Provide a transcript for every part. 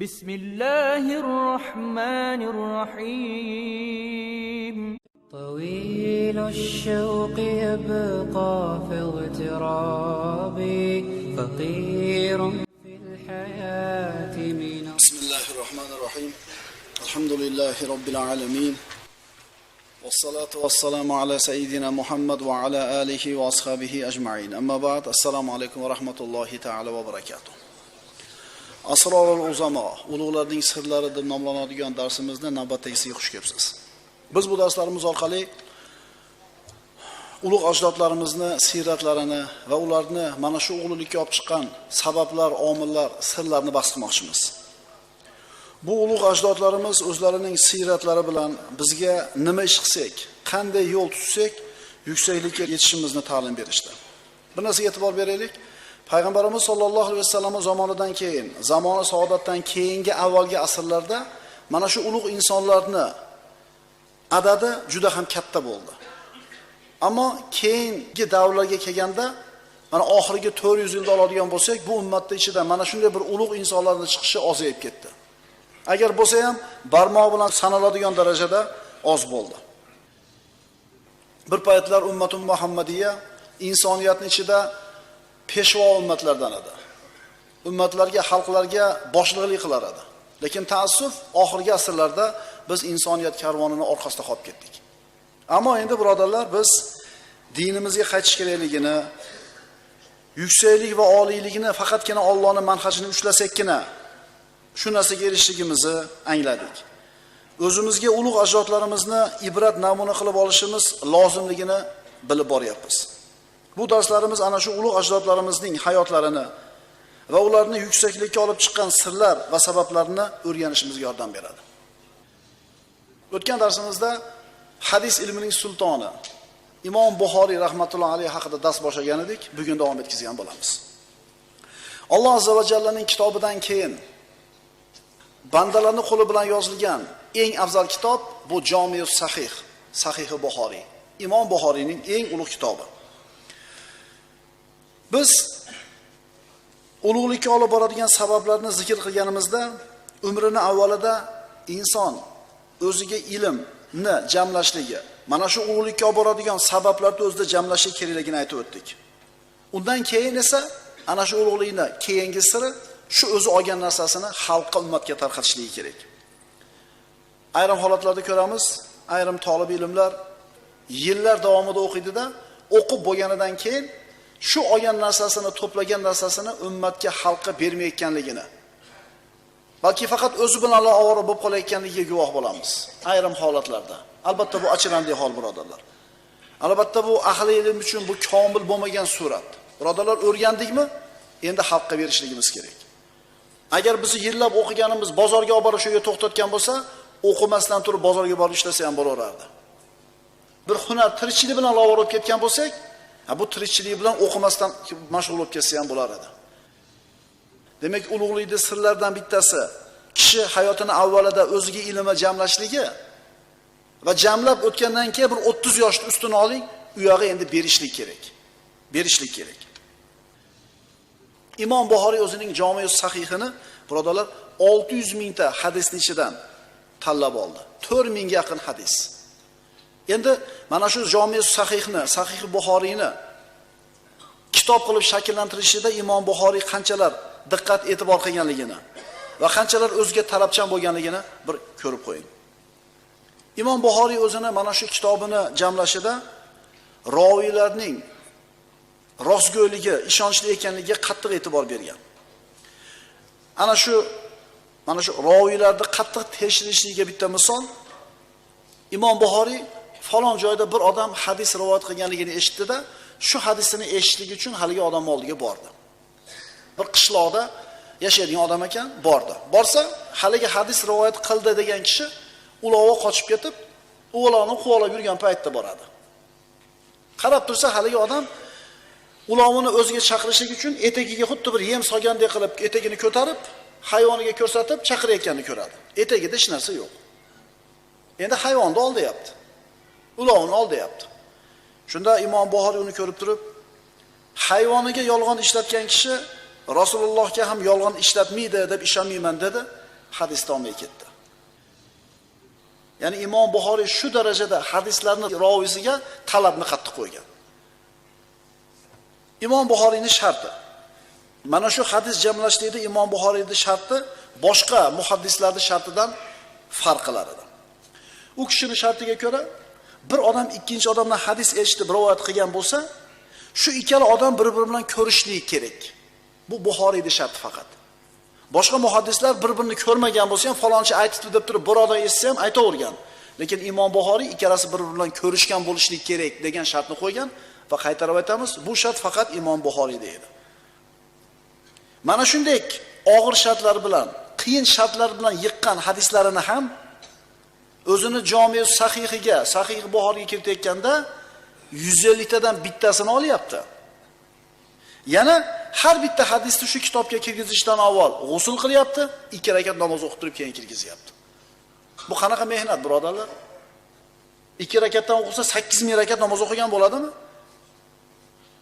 بسم الله الرحمن الرحيم. طويل الشوق يبقى في اغترابي فقير في الحياة من بسم الله الرحمن الرحيم. الحمد لله رب العالمين. والصلاة والسلام على سيدنا محمد وعلى آله وأصحابه أجمعين. أما بعد السلام عليكم ورحمة الله تعالى وبركاته. Asrorul uzamo ulug'larning sirlari deb nomlanadigan darsimizni navbatdagisiga xush kelibsiz. Biz bu darslarimiz orqali ulug' ajdodlarimizni siyratlarini va ularni mana shu ulug'likka olib chiqqan sabablar omillar sirlarni bahs qilmoqchimiz. Bu ulug' ajdodlarimiz o'zlarining siyratlari bilan bizga nima ish qilsak qanday yo'l tutsak yuksaklikka yetishimizni ta'lim berishdi. Bir narsaga e'tibor beraylik. Payg'ambarimiz sollallohu alayhi vasallam zamonidan keyin zamoni saodatdan keyingi avvalgi asrlarda mana shu ulug' insonlarni adadi juda ham katta bo'ldi. Ammo keyingi davrlarga kelganda mana oxirgi 400 yilda oladigan bo'lsak bu ummatni ichida mana shunday bir ulug' insonlarni chiqishi ozayib ketdi. Agar bo'lsa ham barmoq bilan sanaladigan darajada oz bo'ldi. Bir paytlar ummatum muhammadiya insoniyatni ichida peshvo ummatlardan edi. Ummatlarga xalqlarga boshliqlik qilar edi. Lekin taassuf oxirgi asrlarda biz insoniyat karvonini orqasida qolib ketdik. Ammo endi birodarlar biz dinimizga qaytish kerakligini yuksaklik va oliylikni faqatgina Allohning manhajini ushlasakkina shu narsaga erishishligimizni angladik. O'zimizga ulug' ajdodlarimizni ibrat namuna qilib olishimiz lozimligini bilib boryapmiz. Bu darslarimiz ana shu ulug' ajdodlarimizning hayotlarini va ularni yuksaklikka olib chiqqan sirlar va sabablarini o'rganishimizga yordam beradi. O'tgan darsimizda hadis ilmining sultoni imom buxoriy rahmatullohi alayhi haqida dars boshlagan edik bugun davom etkazgan bo'lamiz. Alloh azza va jallaning kitobidan keyin bandalarni qo'li bilan yozilgan eng afzal kitob bu Jamius sahih sahihi buxoriy imom buxoriyning eng ulug' kitobi. Biz ulug'likka olib boradigan sabablarni zikr qilganimizda umrini avvalida inson o'ziga ilmni jamlashligi mana shu ulug'likka olib boradigan sabablarni o'zida jamlashi kerakligini aytib o'tdik. Undan keyin esa ana shu ulug'likni keyingi siri shu o'zi olgan narsasini xalqqa ummatga tarqatishligi kerak. Ayrim holatlarda ko'ramiz ayrim tolib ilmlar yillar davomida o'qiydida o'qib bo'lganidan keyin shu olgan narsasini to'plagan narsasini ummatga xalqqa bermayotganligini balki faqat o'zi bilan ovora bo'lib qolayotganligiga guvoh bo'lamiz. Ayrim holatlarda. Albatta bu achinarli hol birodarlar. Albatta bu ahli ilm uchun bu komil bo'lmagan surat. Birodarlar o'rgandikmi? Endi xalqqa berishligimiz kerak. Agar bizni yillab o'qiganimiz bozorga olib borib shu yerga to'xtatgan bo'lsa o'qimasdan turib bozorga borib ishlasa ham bo'laverardi. Bir hunar tirikchilik bilan lovar bo'lib ketgan bo'lsak bu tirikchilik bilan o'qimasdan mashg'ul bo'lib ketsa ham bo'lar edi demak ulug'likni sirlaridan bittasi kishi hayotini avvalida o'ziga ilmni jamlashligi va jamlab o'tgandan keyin bir 30 yoshni ustini oling u yog'i endi berishlik kerak berishlik kerak. İmom buxoriy o'zining jomi sahihini birodarlar 600 mingta hadisni ichidan tanlab oldi. 4 mingga yaqin hadis endi mana shu jomi sahihni sahih buxoriyni kitob qilib shakllantirishida imom buxoriy qanchalar diqqat e'tibor qilganligini va qanchalar o'ziga talabchan bo'lganligini bir ko'rib qo'ying. Imom buxoriy o'zini mana shu kitobini jamlashida roviylarning rostgo'yligi ishonchli ekanligiga qattiq e'tibor bergan. Ana shu mana shu roviylarni qattiq tekshirishligiga bitta misol imom buxoriy falon joyda bir odam hadis rivoyat qilganligini eshitdida shu hadisini eshitishlik uchun haligi odamni oldiga bordi. Bir qishloqda yashaydigan odam ekan bordi. Borsa haligi hadis rivoyat qildi degan kishi ulovi qochib ketib u ulovni yurgan paytda boradi. Qarab tursa haligi odam ulovini o'ziga chaqirishlik uchun etagiga xuddi bir yem solgandek qilib etagini ko'tarib hayvoniga ko'rsatib chaqirayotganini ko'radi. Etagida hech narsa yo'q. Endi hayvonni oldiyapti ulovini ol deyapti shunda imom buxoriy uni ko'rib turib hayvoniga yolg'on ishlatgan kishi rasulullohga ham yolg'on ishlatmaydi deb ishonmayman dedi hadis olmay ketdi. Ya'ni Imom Buxoriy shu darajada hadislarni roviysiga talabni qattiq qo'ygan. Imom buxoriyni sharti. Mana shu hadis jamlashlikda Imom buxoriyni sharti boshqa muhaddislarning shartidan farq qiladi. U kishining shartiga ko'ra bir odam ikkinchi odamdan hadis eshitib rivoyat qilgan bo'lsa, shu ikkala odam bir-biri bilan ko'rishligi kerak. Bu buxoriyni sharti faqat. Boshqa muhaddislar bir-birini ko'rmagan bo'lsa ham falonchi aytibdi deb turib bir odam eshitsa ham aytavergan. Lekin Imom Buxoriy ikkalasi bir-biri bilan ko'rishgan bo'lishligi kerak degan shartni qo'ygan va qaytarib aytamiz, bu shart faqat Imom Buxoriyda edi. Mana shunday og'ir shartlar bilan, qiyin shartlar bilan yiqqan hadislarini ham o'zini jomi sahihiga, sahih Buxoriyga kiritayotganda 150 tadan bittasini olyapti. Yana har bitta hadisni shu kitobga kirgizishdan avval g'usul qilyapti, ikki rakat namoz o'qib turib keyin kirgizyapti. Bu qanaqa mehnat, birodarlar? Ikki rakatdan o'qisa 8000 rakat namoz o'qigan bo'ladimi?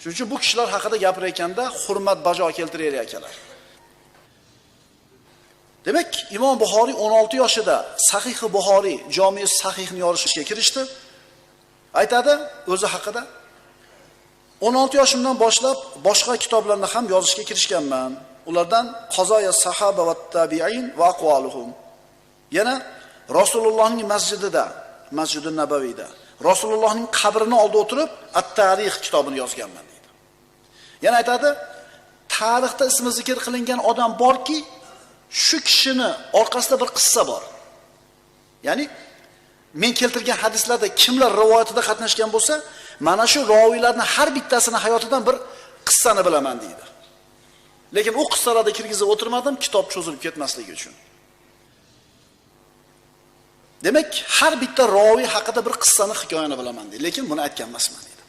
Shuning uchun bu kishilar haqida gapirayotganda hurmat bajo keltiraylik akalar. Demak, Imom Buxoriy 16 yoshida sahihi Buxoriy jomi Sahihni yorishga kirishdi. Aytadi o'zi haqida 16 yoshimdan boshlab boshqa kitoblarni ham yozishga kirishganman. Ulardan Qazoya sahaba va tabi'in va aqvaluhum. Yana Rasulullohning masjidida, Masjidun Nabaviyda Rasulullohning qabrini oldida o'tirib At-Tarix kitobini yozganman deydi. Yana aytadi, tarixda ismi zikr qilingan odam borki, shu kishini orqasida bir qissa bor. Ya'ni men keltirgan hadislarda kimlar rivoyatida qatnashgan bo'lsa, mana shu roviylarni har bittasini hayotidan bir qissani bilaman deydi. Lekin u qissalarda kirgizib o'tirmadim, kitob cho'zilib ketmasligi uchun. Demak, har bitta roviy haqida bir qissani, hikoyani bilaman deydi, lekin buni aytgan emasman deydi.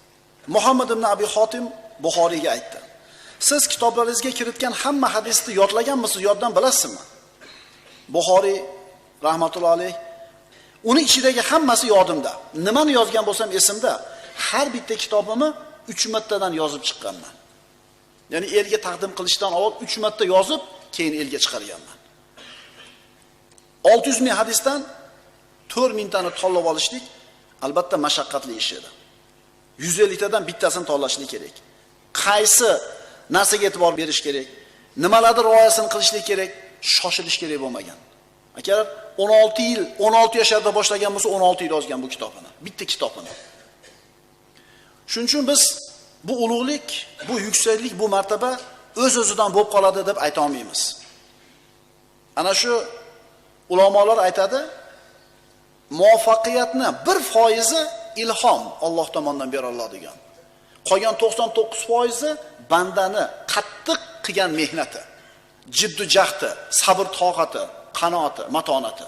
Muhammad ibn Abi Xotim Buxoriyga aytdi. Siz kitoblaringizga kiritgan hamma hadisni yodlaganmisiz, yoddan bilasizmi? Buxoriy rahmatullohi alayh uni ichidagi hammasi yodimda. Nimani yozgan bo'lsam esimda. Har bitta kitobimni 3 martadan yozib chiqqanman. Ya'ni elga taqdim qilishdan avval 3 marta yozib, keyin elga chiqarganman. 600 ming hadisdan to'rt mingtani tanlab olishlik albatta mashaqqatli ish edi. 150 tadan bittasini tanlashlik kerak. Qaysi narsaga e'tibor berish kerak? Nimalarni rioyasini qilishlik kerak? Shoshilish kerak bo'lmagan. Akalar 16 yil, 16 yoshlarda boshlagan bo'lsa 16 yil yozgan bu kitobini. Bitta kitobini. Shuning uchun biz bu ulug'lik, bu yuksaklik, bu martaba o'z-o'zidan bo'lib qoladi deb ayta olmaymiz. Ana shu ulamolar aytadi, muvaffaqiyatni bir foizi ilhom Alloh tomonidan bera oladigan. Qolgan 99 foizi bandani qattiq qilgan mehnati, jiddu jahdi, sabr toqati, qanoati, matonati.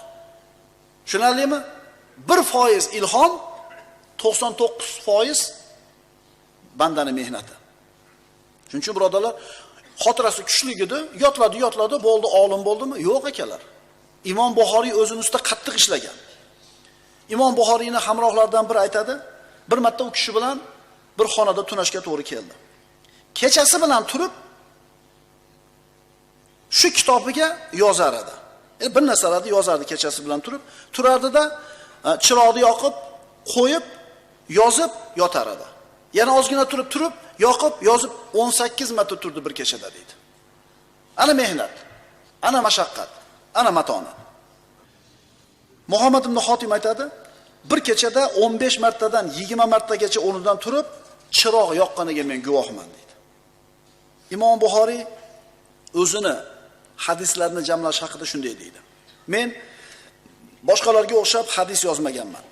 Tushunarlimi? 1 foiz ilhom, 99 foiz bandani mehnati. Shuning uchun birodarlar, xotirasi kuchli edi, yotladi, yotladi, bo'ldi, olim bo'ldimi? Yo'q akalar. Imom Buxoriy o'zining ustida qattiq ishlagan. Imom Buxoriyning hamrohlaridan biri aytadi, bir marta u kishi bilan bir xonada tunashga to'g'ri keldi. Kechasi bilan turib shu kitobiga yozar edi. E, bir narsalarni yozardi kechasi bilan turib, turardida e, chiroqni yoqib, qo'yib, yozib yotar edi. Yana ozgina turib turib, yoqib, yozib 18 marta turdi bir kechada deydi. Ana mehnat, ana mashaqqat, ana matonat. Muhammad ibn Xotim aytadi, bir kechada 15 martadan 20 martagacha o'rnidan turib, chiroq yoqqaniga men guvohman deydi. Imom Buxoriy o'zini hadislarni jamlash haqida shunday deydi. Men boshqalarga o'xshab hadis yozmaganman.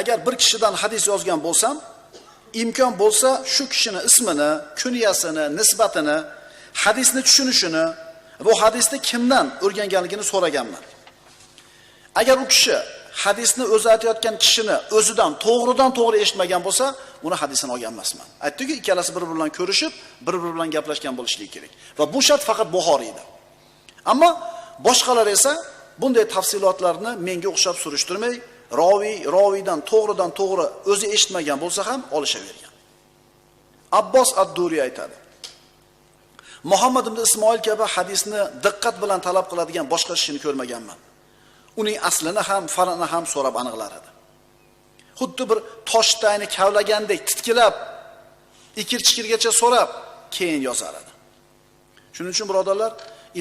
Agar bir kishidan hadis yozgan bo'lsam, imkon bo'lsa shu kishini ismini, kunyasini, nisbatini, hadisni tushunishini, bu hadisni kimdan o'rganganligini so'raganman. Agar u kishi hadisni o'zi aytayotgan kishini o'zidan to'g'ridan to'g'ri eshitmagan bo'lsa, uni hadisini olgan emasman. Aytdiki, ikkalasi bir-biri bilan ko'rishib, bir-biri bilan gaplashgan bo'lishligi kerak. Va bu shart faqat Buxoriyda. Ammo boshqalar esa bunday tafsilotlarni menga o'xshab surishtirmay, roviy roviydan to'g'ridan to'g'ri o'zi eshitmagan bo'lsa ham olishavergan. Abbos ad duriy aytadi. Muhammad ibn Ismoil kabi hadisni diqqat bilan talab qiladigan boshqa kishini ko'rmaganman. Uning aslini ham, farini ham so'rab aniqlar edi. Xuddi bir toshtayni kavlagandek titkilab, ikir-chikirgacha so'rab, keyin yozar edi. Shuning uchun birodarlar,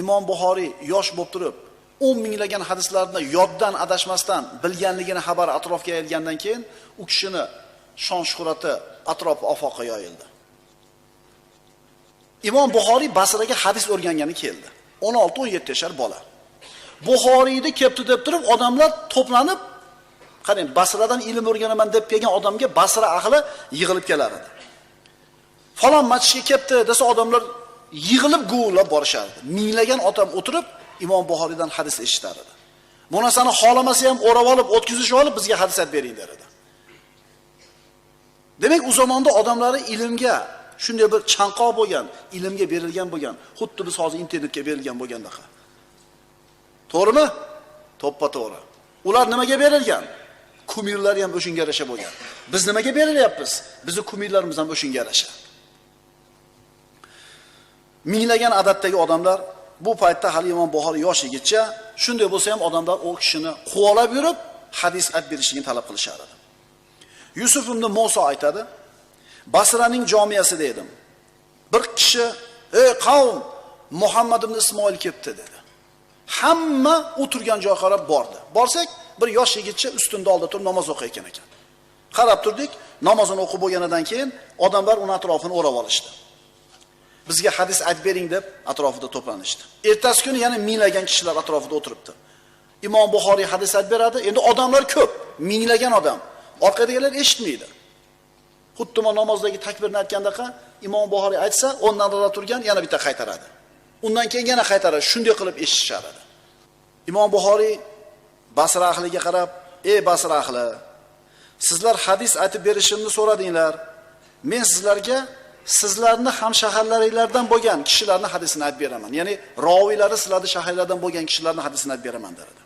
Imom Buxoriy yosh bo'lib turib, 10 minglagan hadislarni yoddan adashmasdan bilganligini xabar atrofga yayilgandan keyin u kishini shon shuhrati atrof ofoqqa yoyildi. Imom Buxoriy Basraga hadis o'rgangani keldi. 16-17 yashar bola. Buxoriyni kelibdi deb turib odamlar to'planib, qarang, Basradan ilm o'rganaman deb kelgan odamga Basra ahli yig'ilib kelar edi. Falon masjidga kelibdi desa odamlar yig'ilib guvlab borishardi. Minglagan odam o'tirib Imom Buxoriydan hadis eshitar edi. Bu narsani xohlamasa ham o'rab olib, o'tkazishib olib bizga hadis aytib bering der edi. Demak, u zamonda odamlari ilmga shunday bir chanqoq bo'lgan, ilmga berilgan bo'lgan, xuddi biz hozir internetga berilgan bo'lgandaqa. To'g'rimi? To'ppa to'g'ri. Ular nimaga berilgan? Kumirlar ham o'shunga yarasha bo'lgan. Biz nimaga berilyapmiz? Bizni kumirlarimiz ham o'shunga yarasha. Minglagan adatdagi odamlar bu paytda hali Imom Buxoriy yosh yigitcha, shunday bo'lsa ham odamlar u kishini quvolab yurib, hadis aytib berishligini talab qilishar edi. Yusuf ibn Musa aytadi, Basraning jomiyasida edim. Bir kishi, "Ey qavm, Muhammad ibn Ismoil kelibdi" dedi. Hamma o'tirgan joyga qarab bordi. Borsak, bir yosh yigitcha ustunda oldi turib namoz o'qiyotgan ekan. Qarab turdik, namozini o'qib bo'lganidan keyin odamlar uni atrofini o'rab olishdi. Bizga hadis aytib bering deb atrofida to'planishdi. Ertasi kuni yana minglagan kishilar atrofida o'tiribdi. Imom Buxoriy hadis aytib beradi. Endi odamlar ko'p, minglagan odam. Orqadagilar eshitmaydi. Xuddi mana namozdagi takbirni aytgandaqa Imom Buxoriy aytsa, o'ndan narida turgan yana bitta qaytaradi. Undan keyin yana qaytaradi. Shunday qilib eshitishar edi. Imom Buxoriy Basra ahliga qarab, "Ey Basra ahli, sizlar hadis aytib berishimni so'radinglar. Men sizlarga sizlarni ham shaharlaringlardan bo'lgan kishilarning hadisini aytib beraman. Ya'ni roviylari sizlarning shaharlardan bo'lgan kishilarning hadisini aytib beraman" dedi.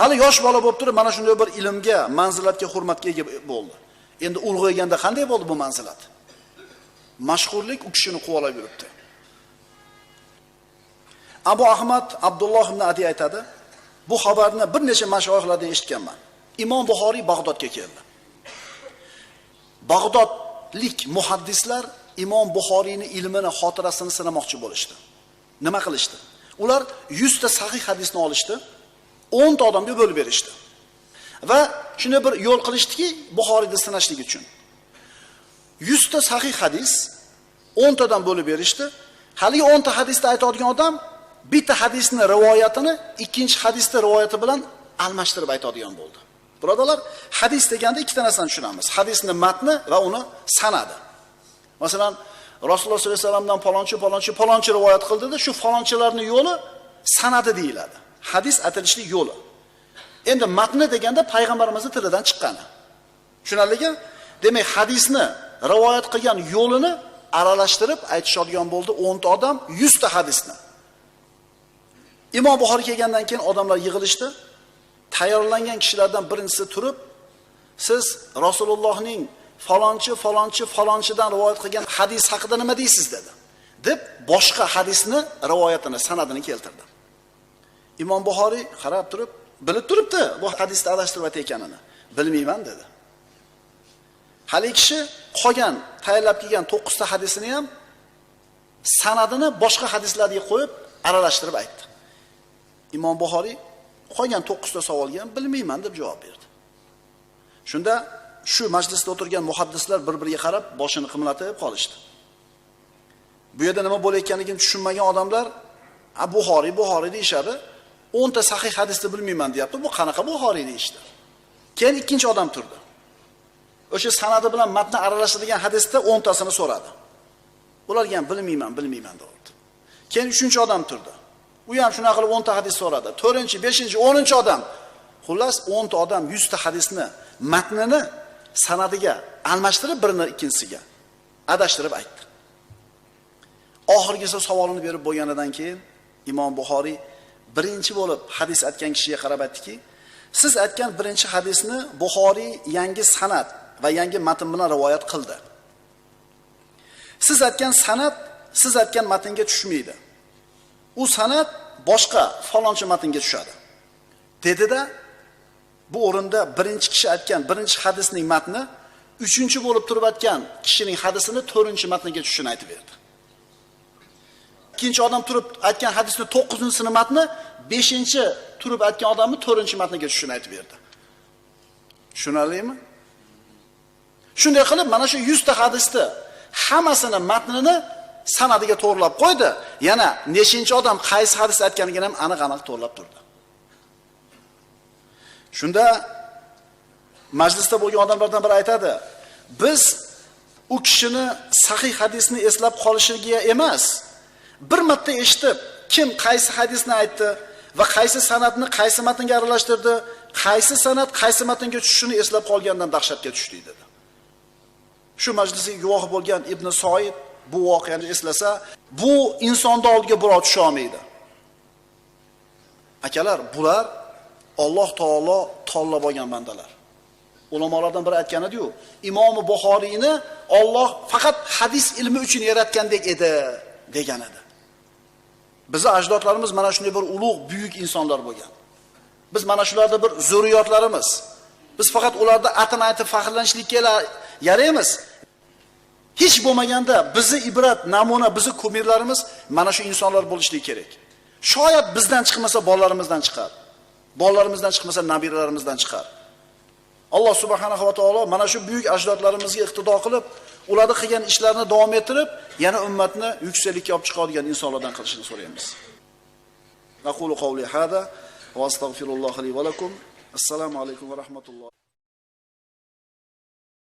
Hali yosh bola bo'lib turib, mana shunday bir ilmga, manzilatga, hurmatga ega bo'ldi. Endi ulg'ayganda qanday bo'ldi bu manzilat? Mashhurlik u kishini quvalab yuribdi. Abu Ahmad Abdulloh ibn Adi aytadi, bu xabarni bir necha mashoyixlardan eshitganman. Imom Buxoriy Bag'dodga keldi. Bag'dodlik muhaddislar Imom Buxoriyning ilmini, xotirasini sinamoqchi bo'lishdi. Nima qilishdi? Ular 100 ta sahih hadisni olishdi, 10 ta odamga bo'lib berishdi. Va shuni bir yo'l qilishdiki, buxoriyni sinashlik uchun. 100 ta sahih hadis 10 tadan bo'lib berishdi. Haligi 10 ta hadisni aytadigan odam bitta hadisni rivoyatini ikkinchi hadisni rivoyati bilan almashtirib aytadigan bo'ldi. Birodalar, hadis deganda ikkita narsani tushunamiz. Hadisni matni va uni sanadi. Masalan, Rasululloh sollallohu alayhi vasallamdan palonchi, palonchi, palonchi rivoyat qildida, shu falonchilarning yo'li sanadi deyiladi. Hadis aytilishlik yo'li. Endi matni deganda payg'ambarimizni tilidan chiqqani. Tushunarlimi? Demak, hadisni rivoyat qilgan yo'lini aralashtirib aytishadigan bo'ldi 10 ta odam 100 ta hadisni. Imom Buxoriy kelgandan keyin odamlar yig'ilishdi. Tayyorlangan kishilardan birinchisi turib, siz Rasulullohning falonchi, falonchi, falonchidan rivoyat qilgan hadis haqida nima deysiz dedi. deb boshqa hadisni rivoyatini, sanadini keltirdi. Imom Buxoriy qarab turib, bilib turibdi bu hadisni adashtirib aytayotganini. Bilmayman dedi. Hali kishi qolgan tayyorlab kelgan 9 ta hadisini ham sanadini boshqa hadislarga qo'yib aralashtirib aytdi. Imom Buxoriy qolgan 9 ta savolga ham bilmayman deb javob berdi. Shunda shu majlisda o'tirgan muhaddislar bir-biriga qarab boshini qimlatib qolishdi. Bu yerda nima bo'layotganligini tushunmagan odamlar "A Buxoriy, Buxoriy" deyishadi 10 ta sahih hadisni bilmayman deyapti. Bu qanaqa Buxoriy deyishdi. Keyin ikkinchi odam turdi. O'sha sanadi bilan matni aralashadigan hadisda 10 tasini so'radi. Ularga ham bilmayman, bilmayman deyapti Keyin uchinchi odam turdi. U ham shuna qilib 10 ta hadis so'radi. 4-5-10-chi odam. Xullas 10 ta odam 100 ta hadisni matnini sanadiga almashtirib birini ikkinchisiga adashtirib aytdi. Oxirgisi savolini berib bo'lganidan keyin Imom Buxoriy birinchi bo'lib hadis aytgan kishiga qarab aytdiki, siz aytgan birinchi hadisni Buxoriy yangi sanad va yangi matn bilan rivoyat qildi. Siz aytgan sanad siz aytgan matnga tushmaydi. U sanad boshqa falonchi matnga tushadi. Dedida bu o'rinda birinchi kishi aytgan birinchi hadisning matni uchinchi bo'lib turib aytgan kishining hadisini to'rtinchi matniga tushishini aytib berdi. Ikkinchi odam turib aytgan hadisni 9-sini matni 5-chi turib aytgan odamni 4-chi matniga tushishini aytib berdi. Tushunarlimi? Shunday qilib mana shu 100 ta hadisni hammasini matnini sanadiga to'g'rilab qo'ydi. Yana nechinchi odam qaysi hadis aytganligini ham aniq-aniq to'g'rilab turdi. Shunda majlisda bo'lgan odamlardan biri aytadi: "Biz u kishini sahih hadisni eslab qolishiga emas, bir marta eshitib, kim qaysi hadisni aytdi va qaysi sanatni qaysi matnga aralashtirdi, qaysi sanat qaysi matnga tushishini eslab qolgandan dahshatga tushdik dedi. Shu majlisga guvoh bo'lgan Ibn Soid bu voqeani eslasa, bu insonda oldiga birov tusha olmaydi. Akalar, bular Alloh taolo tanlab olgan bandalar. Ulamolardan biri aytgan edi-yu, Imom Buxoriyni Alloh faqat hadis ilmi uchun yaratgandek edi degan edi. Bizi ajdodlarimiz mana shunday bir ulug' buyuk insonlar bo'lgan. Biz mana shularda bir zurriyotlarimiz. Biz faqat ularda atini aytib faxrlanishlikka yaraymiz. Hech bo'lmaganda bizni ibrat, namuna, bizni kumirlarimiz mana shu insonlar bo'lishligi kerak. Shoyat bizdan chiqmasa bolalarimizdan chiqar. Bolalarimizdan chiqmasa nabiralarimizdan chiqar. Alloh subhanahu va taolo mana shu buyuk ajdodlarimizga iqtido qilib, ularni qilgan ishlarini davom ettirib, yana ummatni yuksaklikka olib chiqadigan insonlardan qilishini so'raymiz. Aqulu qawli hada va astagfirulloh li va lakum. Assalomu alaykum va rahmatulloh.